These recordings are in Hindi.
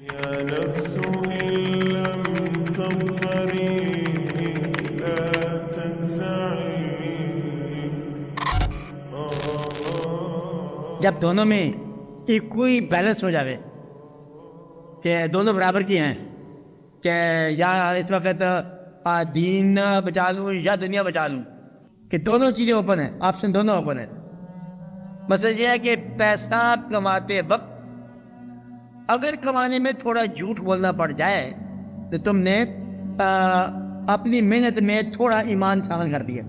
जब दोनों में इक्वली बैलेंस हो जावे कि दोनों बराबर की हैं? कि या इस वक्त आ, दीन बचा लूँ या दुनिया बचा लूँ? कि दोनों चीज़ें ओपन है ऑप्शन दोनों ओपन है। मसला ये है कि पैसा कमाते वक्त अगर कमाने में थोड़ा झूठ बोलना पड़ जाए तो तुमने आ, अपनी मेहनत में थोड़ा ईमान शामिल कर दिया।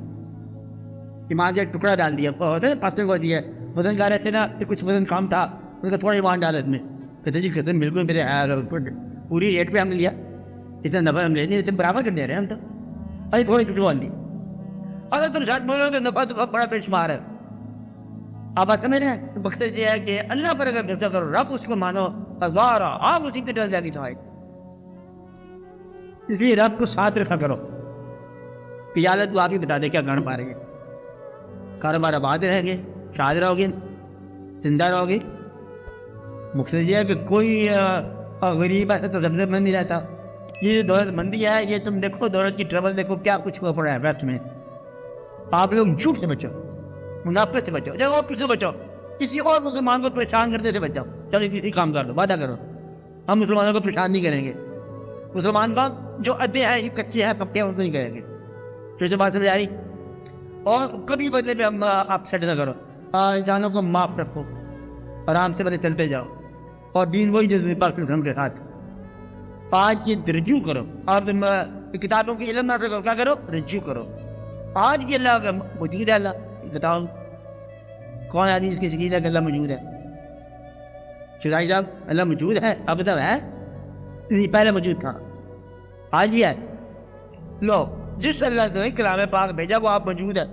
ईमान का टुकड़ा डाल दिया। होता है को दिया। वज़न गा रहे थे ना कि कुछ वज़न कम था। उनका थोड़ा ईमान डाला इसमें। कहते जी कहते बिल्कुल मेरे पूरी रेट पे हमने लिया। इतना नफा हम ले नहीं इतने बराबर कर दे रहे हम तो। अरे थोड़ी टुकड़ी डाल दी। अगर तुम झट बोलोगे नफा तो बड़ा बेशुमार है। आप समझ रहे हैं? तो मकसद ये है कि अल्लाह पर अगर करो रब उसको मानो। अल्लाह आप उसी के डर जानी चाहिए इसलिए रब को साथ रखा करो। कि याद तू आगे बता दे क्या गण है कारोबार आबाद रहेंगे, शाद रहोगे, ज़िंदा रहोगे। मकसद ये है कि कोई गरीब ऐसा तो जमजमंद नहीं रहता। ये जो दौलतमंदी है, ये तुम देखो, दौलत की ट्रबल देखो, क्या कुछ हुआ पड़ा है, व्यर्थ में। आप लोग झूठ से बचो, मुनाफे से बचो जब आप से बचो। किसी और मुसलमान को परेशान करते थे बचाओ चलो किसी काम कर दो वादा करो। हम मुसलमानों को परेशान नहीं करेंगे। मुसलमान का जो अधे हैं, ये कच्चे हैं, पक्के हैं, उनको नहीं करेंगे। तो जो बात समझ आ रही? और कभी बदले में हम आप सेट ना करो। इंसानों को माफ़ रखो। आराम से बड़े चलते जाओ। और दीन वही जो पाक ढंग के साथ आज ये रिज्यू करो। और किताबों की इलम ना रखो क्या करो? रिज्यू करो। आज ये अल्लाह मौजूद है, अल्लाह। बताओ। कौन आदमी इसकी शकील है अल्लाह मौजूद है। शुजाई साहब अल्लाह मौजूद है, अब बताओ, है? नहीं, पहले मौजूद था। आज भी है। लो, जिस अल्लाह ने कलाम पाक भेजा, वो आप मौजूद है।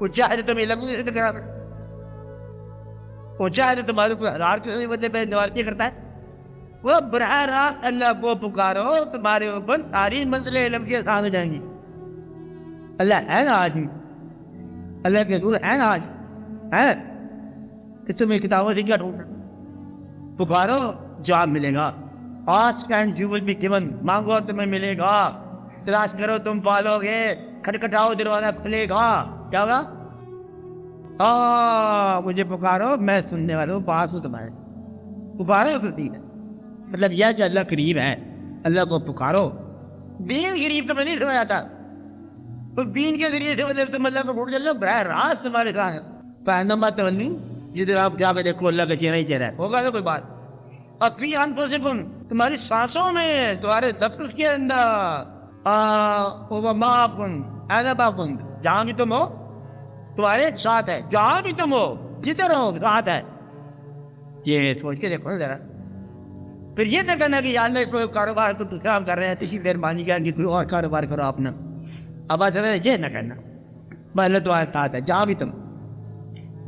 वो चाहे तो तुम्हें इलम नहीं करा वो चाहे तो तुम्हारे हरार बदले पे नवाजी करता है? वो बरह रात अल्लाह को पुकारो, तुम्हारे ऊपर सारी मंजिलें इलम की हो जाएँगी। अल्लाह है ना भी। अल्लाह के दूर है ना आज। है? किताबों से क्या ढूंढना पुकारो, जवाब मिलेगा। आज and you will be given मांगो तुम्हें मिलेगा। तलाश करो, तुम पालोगे। खटखटाओ, दरवाज़ा खुलेगा। क्या होगा मुझे पुकारो, मैं सुनने वाला हूँ, पास हूँ तुम्हारे। पुकारो, फिर है। मतलब यह जो अल्लाह करीब है, अल्लाह को पुकारो। बीन गरीब तो मैं नहीं समझ आता तो बीन के ज़रिए से मतलब ढूंढ तुम्हारे साथ पैनम्बा तवन्नी जिधर आप देखो, अल्लाह का चेहरा ही चेहरा होगा ना कोई बात। तुम्हारी सांसों में तुम्हारे दफ्तर के अंदर। जहाँ भी तुम हो, तुम्हारे साथ है, जहाँ भी तुम हो, जिधर हो है। ये सोच के देखो जरा। फिर ये ना कहना कि यार कोई कारोबार हम कर रहे हैं तो मेहरबानी कि कोई और कारोबार करो आपने अब आज ये ना कहना। पहले तुम्हारे साथ है, जहाँ भी तुम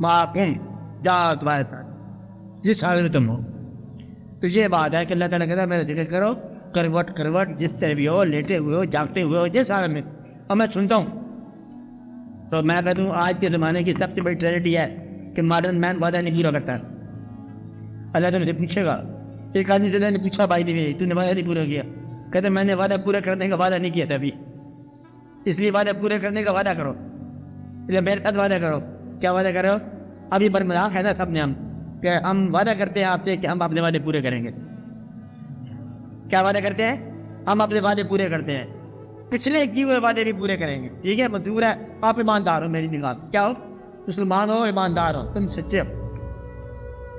माँ कहीं जाओ तुम्हारे साथ जिस हाल में तुम हो। तो ये बात है कि अल्लाह ताला कहता है मेरा ज़िक्र करो करवट करवट जिस तरह भी हो लेटे हुए हो जागते हुए हो जिस हाल में। और मैं सुनता हूँ। तो मैं कहता हूँ आज के ज़माने की सबसे बड़ी ट्रेजिडी है कि मॉडर्न मैन वादा नहीं पूरा करता। अल्लाह तो मुझे पूछेगा एक आदमी से ने पूछा भाई ने तूने वादा नहीं पूरा किया। कहते मैंने वादा पूरा करने का वादा नहीं किया था अभी। इसलिए वादा पूरे करने का वादा करो। इसलिए मेरे साथ वादा करो। क्या वादा करो अभी बरमराक है ना सबने हम कि हम वादा करते हैं आपसे कि हम अपने वादे पूरे करेंगे? क्या वादा करते हैं? हम अपने वादे पूरे करते हैं। पिछले किए हुए वादे भी पूरे करेंगे। ठीक है, मजदूर है, आप ईमानदार हो मेरी निगाह क्या हो? मुसलमान हो, ईमानदार हो, तुम सच्चे हो।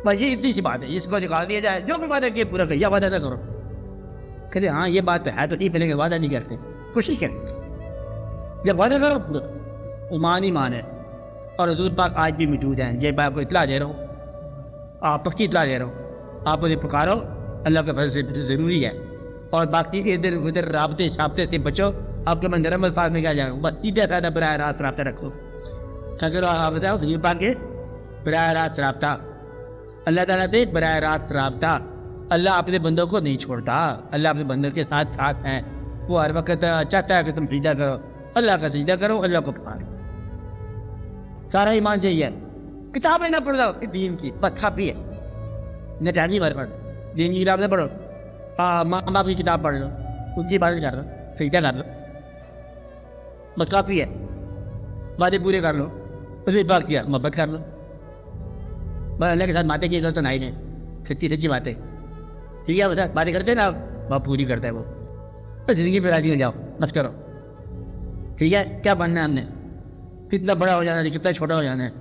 बस ये इतनी सी बात है, इसको निकाल दिया जाए। जो भी वादा किए पूरा करिए वादा ना करो। कहते हाँ ये बात तो है तो ठीक है, लेकिन वादा नहीं करते। कोशिश करें। जब वादा करो, पूरा ईमान ही मान है। और हजूर पाक आज भी मौजूद हैं ये मैं आपको इतला दे रहा हूँ आप पक्की इतला दे रहा हूँ आप मुझे पुकारो अल्लाह के फजल से ज़रूरी है और बाकी इधर उधर राबते शाबते से बचो आपके मैं नरम अल्फाज में क्या जाऊँ बस सीधा साधा बरह रात रबता रखो करो आप बताओ हजूर पाक के बरह रात रबता अल्लाह ताला से बरह रात रबता अल्लाह अपने बंदों को नहीं छोड़ता अल्लाह अपने बंदों के साथ साथ हैं वो हर वक्त चाहता है कि तुम सीधा करो अल्लाह का सीधा करो अल्लाह को पुकारो सारा ईमान चाहिए। किताबें ना पढ़ लो दीन की बस काफ़ी है। नटानी भर पढ़ दीन की किताब ना पढ़ो। हाँ माँ बाप की किताब पढ़ लो। उनकी बात कर लो। सीधा कर लो। बस काफ़ी है। वादे पूरे कर लो। उसे बात किया। मोहब्बत कर लो। बस अल्लाह के साथ बातें की तो नहीं नहीं। सच्ची सच्ची बातें। ठीक है, बता। बातें करते हैं ना बाप पूरी करता है वो। ज़िंदगी पे राज़ी हो जाओ। बस करो। ठीक है? क्या बनना है हमने कितना बड़ा हो जाना है, कितना छोटा हो जाना है।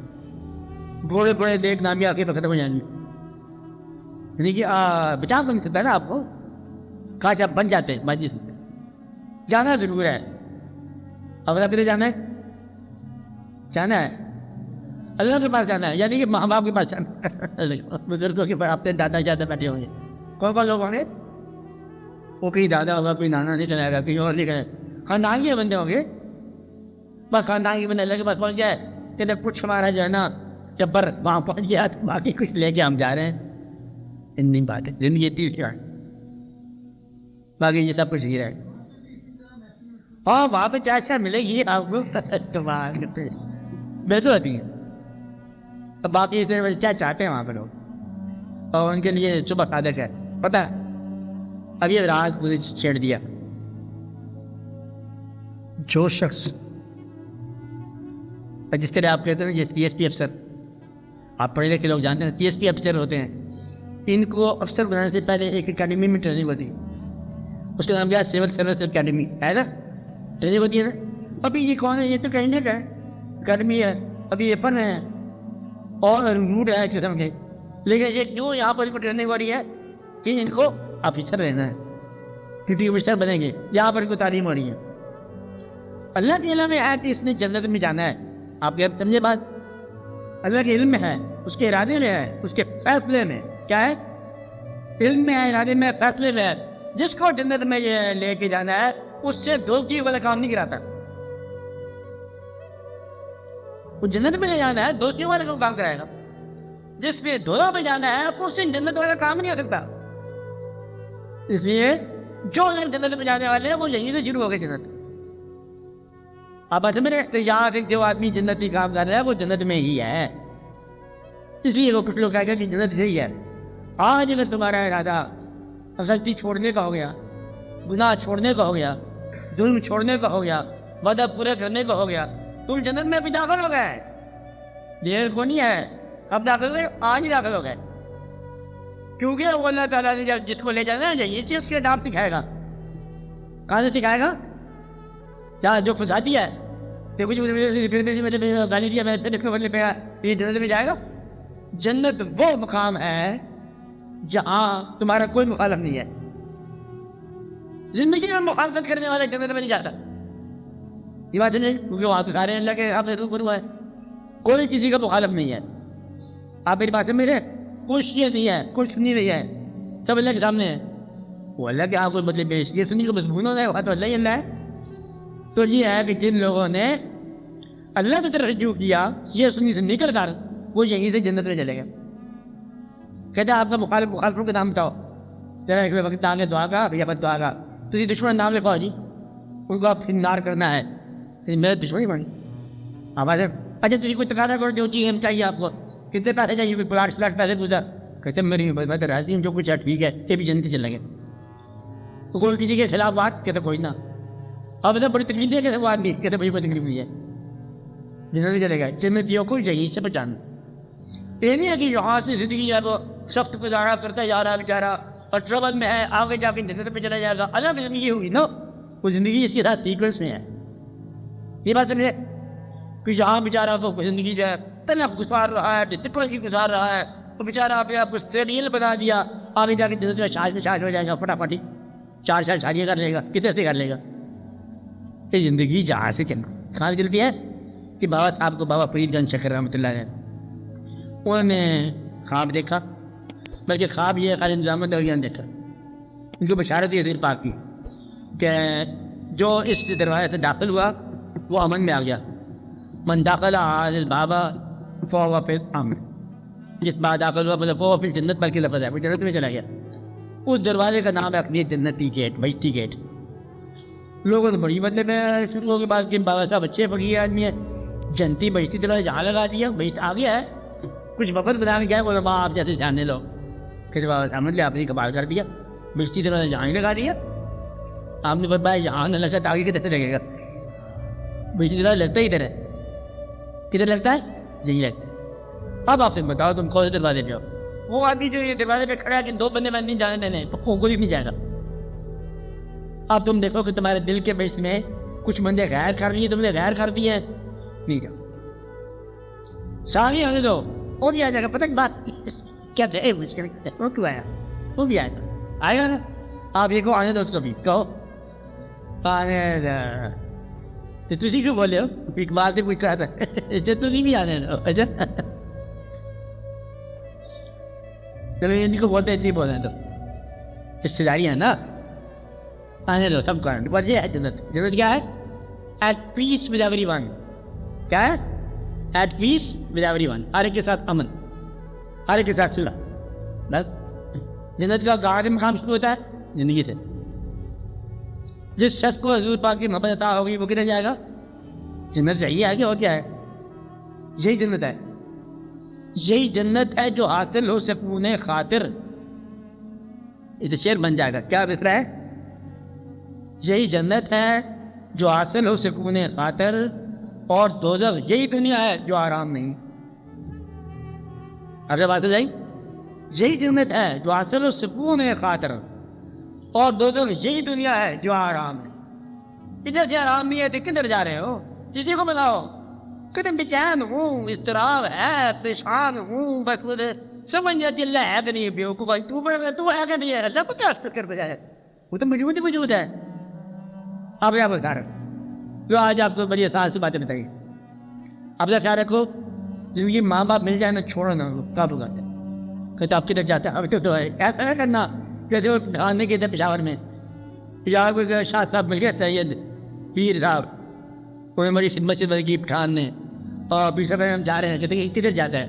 बड़े बड़े देख नामी आके तो खत्म हो जाएँगे। यानी कि बचाव बन सकता है ना आपको? कहा आप बन जाते हैं सकते जाना ज़रूर है। अगला किधर जाना है? जाना है। अल्लाह के पास जाना है, यानी कि माँ बाप के पास जाना है। बुज़ुर्गों के पास, अपने दादा ज़्यादा बैठे होंगे कौन कौन लोग होंगे वो कहीं दादा होगा, कोई नाना नहीं कराएगा कहीं और नहीं कराएगा खानदान के बंदे होंगे। बस खानदान पास पहुँच कहते कुछ हमारा जो है ना टब्बर वहाँ पहुँच गया तो बाकी कुछ लेके हम जा रहे हैं। इतनी बात है? बाकी ये सब कुछ ही है हाँ वहाँ चाय चाय मिलेगी आपको। तो बेहतर होती है। अब बाकी इतने बजे चाय चाहते हैं वहाँ पे लोग। और उनके लिए सुबह खादर है। पता है, अब पूरी छेड़ दिया। जो शख्स और जिस तरह आप कहते हैं, ये टी एस पी अफसर आप पढ़े लिखे लोग जानते हैं टी एस पी अफसर होते हैं। इनको अफसर बनाने से पहले एक अकेडमी में ट्रेनिंग होती है। उसका नाम क्या सिविल सर्विस अकेडमी है ना? ट्रेनिंग होती है ना? अभी ये कौन है? ये तो कहीं का अकेडमी है। अभी ये पन है। और रूट है किस्म के। लेकिन ये क्यों यहाँ पर इनको ट्रेनिंग हो रही है कि इनको ऑफिसर रहना है। ड्यूटी ऑफिसर बनेंगे। यहाँ पर इनको तालीम हो रही है। अल्लाह तला में है कि इसने जन्नत में जाना है। आप क्या समझे बात? अल्लाह के इल्म में है, उसके इरादे में है, उसके फैसले में। क्या है? इल्म में है, इरादे में, फैसले में है। जिसको जन्नत में ये लेके जाना है, उससे दो चीज़ वाला काम नहीं कराता। वो जन्नत में ले जाना है दो चीज़ वाला काम कराएगा। जिसमें दोनों में जाना है उससे जन्नत वाला काम नहीं हो सकता। इसलिए जो लोग जन्नत में जाने वाले हैं, वो यहीं से शुरू हो गए जन्नत। अब में तो यहाँ से जो आदमी जन्नती काम कर रहा है, वो जन्नत में ही है। इसलिए वो कुछ लोग कहेंगे कि जन्नत सही है। आज अगर तुम्हारा इरादा गलती छोड़ने का हो गया, गुनाह छोड़ने का हो गया, जुल्म छोड़ने का हो गया वादा पूरा करने का हो गया, तुम जन्नत में भी दाखिल हो गए। देर को नहीं है, अब दाखिल हो गए, आज ही दाखिल हो गए। क्योंकि वो अल्लाह ताला ने जब जिसको ले जाना है, ये चीज़ उसके नाम सिखाएगा कहाँ से सिखाएगा क्या जो फंसाती है। कुछ गाली दिया, मैं ये जन्नत में जाएगा। जन्नत वो मुकाम है, जहाँ तुम्हारा कोई मुखालफ नहीं है। ज़िंदगी में मुखालफत करने वाला जन्नत में नहीं जाता। ये बात नहीं, क्योंकि वहाँ तो सारे अल्लाह के आपने रूबरू है। कोई किसी का मुखालफ नहीं है। आप मेरी बात मेरे कुछ ये नहीं है, कुछ नहीं रही है। सब अल्लाह के सामने है। वो अल्लाह के आपको मतलब बेच ये सुनी को मजबून होना है तो अल्लाह ही अल्लाह है। तो ये है कि जिन लोगों ने अल्लाह की तरफ़ रजू किया, ये सुनी से निकल कर, वो यहीं से जन्नत में चले गए। कहते आपका मुखालिफ, मुखालिफों का नाम बताओ। जरा एक वक्त आगे दुआ का भैया बद दुआ का तो ये दुश्मन नाम लिखाओ जी। उनको आप सिन्नार करना है। तो मेरे दुश्मन ही बनी। हमारे अच्छा तुझे कोई तकादा करो, जो चीज़ हम चाहिए आपको। कितने पैसे चाहिए, कोई प्लाट स्लाट पैसे पूछा। कहते मेरी मैं तो राज़ी हूँ जो कुछ है, ठीक है, ये भी जन्नत चलेंगे तो कोई किसी के खिलाफ बात, कहते कोई ना। अब तो बड़ी तकलीफ़ है कहते वो आदमी, कहते बड़ी बड़ी तकलीफ़ हुई है। जिन्होंने चलेगा जन्नतियों को चाहिए से बचाना ये नहीं है कि यहाँ से ज़िंदगी है, वो सख्त गुजारा करता जा रहा है बेचारा, और ट्रबल में है, आगे जाके जन्नत में चला जाएगा। अलग ज़िंदगी हुई, ना। वो ज़िंदगी इसके साथ सीक्वेंस में है। ये बात समझे? कि यहाँ बेचारा वो ज़िंदगी जो है तलब गुजार रहा है डिप्रेशन गुजार रहा है तो बेचारा अपने आप को सीरियल बना दिया, आगे जाके जन्नत में शादी में शादी हो जाएगा, फटाफट ही। चार साल शादियाँ कर लेगा, कितने से कर लेगा? ये ज़िंदगी जहाँ से चल कहाँ चलती है कि बाबा, आपको बाबा फरीदगंज शखर रहमत ने उन्होंने ख्वाब देखा, बल्कि ख्वाब ये खाली निज़ाम देखा। उनकी बशारत ये पाक की कि जो इस दरवाजे से दाखिल हुआ, वो अमन में आ गया। मन दाखिल आल बाबा, फ़ोवा फिर अमन जिस बात दाखिल हुआ मतलब फ़ोवा फिर जन्नत, बल्कि लफज है, वो जन्नत में चला गया। उस दरवाजे का नाम है अपनी जन्नती गेट बजती गेट लोगों ने बड़ी मतलब में शुरू के बाद कि बाबा साहब अच्छे फकीर आदमी है। जनती बजती तरह जहाँ लगा दिया, बजत आ गया है। कुछ वक्त बना के गया, बोला बाबा आप जैसे जानने लो। फिर बाबा समझ लिया आपने कबाल कर दिया बिजली तरह जहाँ ही लगा दिया। आपने बताया यहाँ न लगा तो आगे से लगेगा? बिजली तरह लगता ही इधर है। किधर लगता है? यही लगता अब आपसे बताओ, तुम कौन से दरवाजे पे हो? वो आदमी जो ये दरवाजे पे खड़ा है, कि दो बंदे मैं नहीं जाने देने कोई नहीं जाएगा। अब तुम देखो कि तुम्हारे दिल के बेस में कुछ बंदे गैर कर रही है, तुमने गैर कर दिए हैं। नहीं जाओ। सारी आने दो। वो भी आ जाएगा, पता बात क्या दे मुश्किल वो क्यों आया? वो भी आएगा। आएगा ना? आप ये को आने दो सभी कहो। आने दो। तो तुझी क्यों बोले हो? एक बार से पूछ रहा था अच्छा तुझी भी आने दो। अच्छा। चलो इनको बोलते इतनी बोलने दो। रिश्तेदारी है ना? आने सबको आने दो बस ये है ज़रूरत ज़रूरत क्या है? At peace with everyone क्या है? At peace with everyone हर एक के साथ अमन। हर एक के साथ सुलह बस। जन्नत का गाढ़ मकाम शुरू होता है, ज़िंदगी से। जिस शख्स को हजूर पाक की मोहब्बत अता होगी, वो किधर जाएगा? जन्नत चाहिए आगे, और क्या है? यही जन्नत है। यही जन्नत है जो हासिल हो सकून खातिर इसे शेर बन जाएगा। क्या दिख रहा है? यही जन्नत है, जो हासिल हो सकून खातिर, और दोजख यही दुनिया है, जो आराम नहीं। अगर बात जाए यही जन्नत है, जो हासिल हो सकून खातर, और दोजख यही दुनिया है, जो आराम है। इधर से आराम नहीं है तो किधर जा रहे हो? किसी को बताओ कितने बेचैन हूँ इसतराब है, परेशान हूँ, बस मुझे समझ जाती है नहीं, बेवकूफ़ तू तू है कि नहीं है? को क्या फ़िक्र बजाय वो तो मौजूद ही मौजूद है। आप यहाँ क्या बता रहे तो आज आपको बड़ी आसान से बातें बताइए। अपना ख्याल रखो ज़िंदगी माँ बाप मिल जाए ना छोड़ो ना कब होगा कहते आप किधर जाते हैं। अब तो, ऐसा नहीं करना कहते वो आने के थे पिशावर में। पिशावर को शाह साहब मिल गए सैयद पीर साहब। कोई हमारी मस्जिद वाली की पठान ने और पीछे में हम जा रहे हैं कहते हैं किधर जाता है?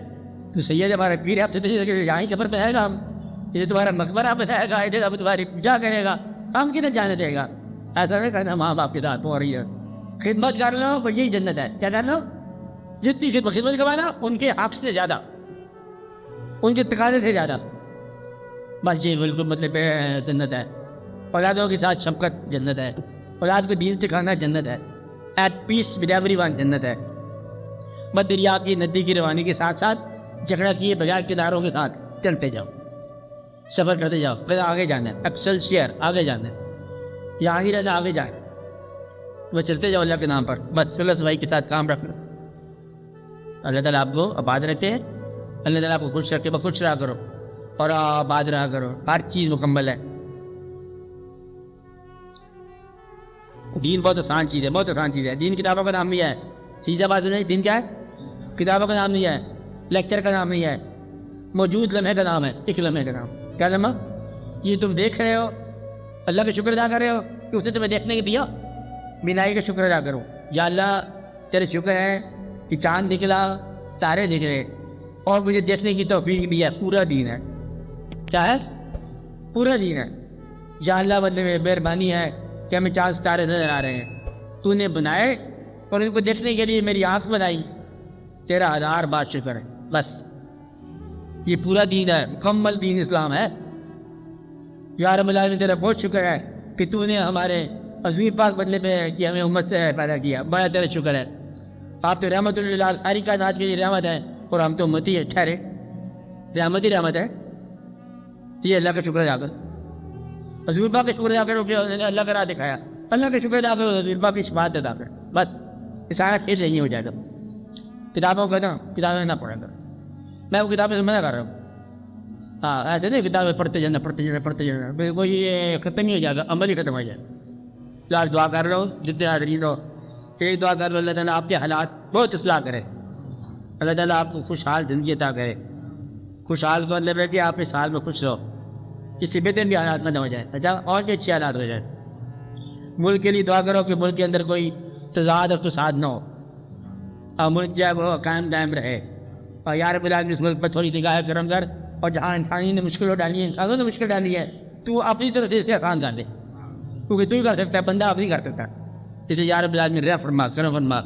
तो सैयद हमारा पीर है आपसे तो यहाँ ही सफ़र पर आएगा हम। ये तुम्हारा मकबरा बनाएगा इधर अब तुम्हारी पूजा करेगा। हम किधर जाने देगा? ऐसा नहीं करना माँ बाप के साथ हो रही है। खिदमत कर लो तो यही जन्नत है। क्या कर लो जितनी खिदमत खिदमत करवाना, उनके हक से ज़्यादा। उनके तकाजे से ज़्यादा। बस ये बिल्कुल मतलब जन्नत है। औलादों के साथ शफकत जन्नत है। औलाद को दीन सिखाना जन्नत है। At peace with everyone जन्नत है। बस दरिया की, नदी की रवानी के साथ साथ, झगड़ा किए बगैर किनारों के साथ चलते जाओ। सफ़र करते जाओ। फिर आगे जाना है। एक्सल शेयर आगे जाना है। यहाँ ही रहना आगे जाए। वह चलते जाओ अल्लाह के नाम पर। बस सुलह सफ़ाई के साथ काम रखना अल्लाह ताला आपको आबाद रहते हैं। अल्लाह ताला आपको खुश रखे खुश रहा करो। और आबाद रहा करो। हर चीज़ मुकम्मल है। दीन बहुत आसान चीज़ है, बहुत आसान चीज़ है। दीन किताबों का नाम नहीं है। सीधा बात नहीं, दीन क्या है? किताबों का नाम नहीं है। लेक्चर का नाम नहीं है। मौजूद लम्हे का नाम है, एक लम्हे का नाम। क्या लम्हा? ये तुम देख रहे हो अल्लाह का शुक्र अदा कर रहे हो कि उसने तुम्हें देखने के दिया बिनाई का शुक्र अदा करो। या अल्लाह तेरे शुक्र है कि चाँद निकला तारे निकले और मुझे देखने की तोफीक भी है पूरा दीन है। क्या है? पूरा दीन है। या अल्लाह बदले में मेहरबानी है कि हमें चाँद सितारे नज़र आ रहे हैं। तूने बनाए और इनको देखने के लिए मेरी आँख बनाई। तेरा हज़ार बात शुक्र है। बस। ये पूरा दीन है मुकम्मल दीन इस्लाम है। यार में तेरा बहुत शुक्र है कि तूने हमारे अजमीर पाक बदले में कि हमें उम्मत से पैदा किया। बड़ा तेरा शुक्र है। आप तो रहमत हरी का नाथ के लिए रहमत है और हम तो उम्मती है। ठहरे रहमत ही रहमत है। ये अल्लाह का शुक्र जाकर। हजूर पाक का शुक्र जाकर उन्होंने अल्लाह का राह दिखाया। अल्लाह का शुक्र जाकर हजूर पाक की बात अदा कर। बस, इस आयत कैसे नहीं हो जाएगा। किताबों का ना, किताबें ना पढ़ा कर। मैं वो किताबें से मना कर रहा हूँ। हाँ ऐसे नहीं, किताबें पढ़ते जाना पढ़ते जाना पढ़ते जाना। कोई ये खत्म नहीं हो जाएगा? अमल ही खत्म हो। जाएगा तो आज दुआ कर रहा हूँ जितने हाजरीन हो यही दुआ कर अल्लाह ताला आपके हालात बहुत इसलाह करे। अल्लाह ताला आपको खुशहाल ज़िंदगी अदा करे। खुशहाल को मतलब है कि आप इस हाल में खुश रहो। इससे बेहतर भी हालात में न हो जाए। अच्छा और भी अच्छे हालात हो जाए। मुल्क के लिए दुआ करो कि मुल्क के अंदर कोई तजाद और फसाद ना हो। और मुल्क जो है वो कायम दायम रहे। और यार बिलाल इस मुल्क पर थोड़ी निगाह करम कर। और जहाँ इंसानी ने मुश्किल डाली है, इंसानों ने मुश्किल डाली है तो अपनी तरफ़ से आसान जान दे। क्योंकि तू ही कर सकता है, बंदा अपनी कर सकता। है जैसे यार बिलाज में रह फरमा सर फरमा,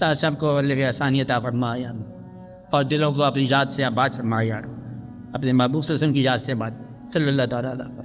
ता सबको अल्लाह आसानियत फरमा, यार। और दिलों को अपनी याद से बात फरमा, यार। अपने महबूब वसल्लम की याद से बात सल्ला वसल्लम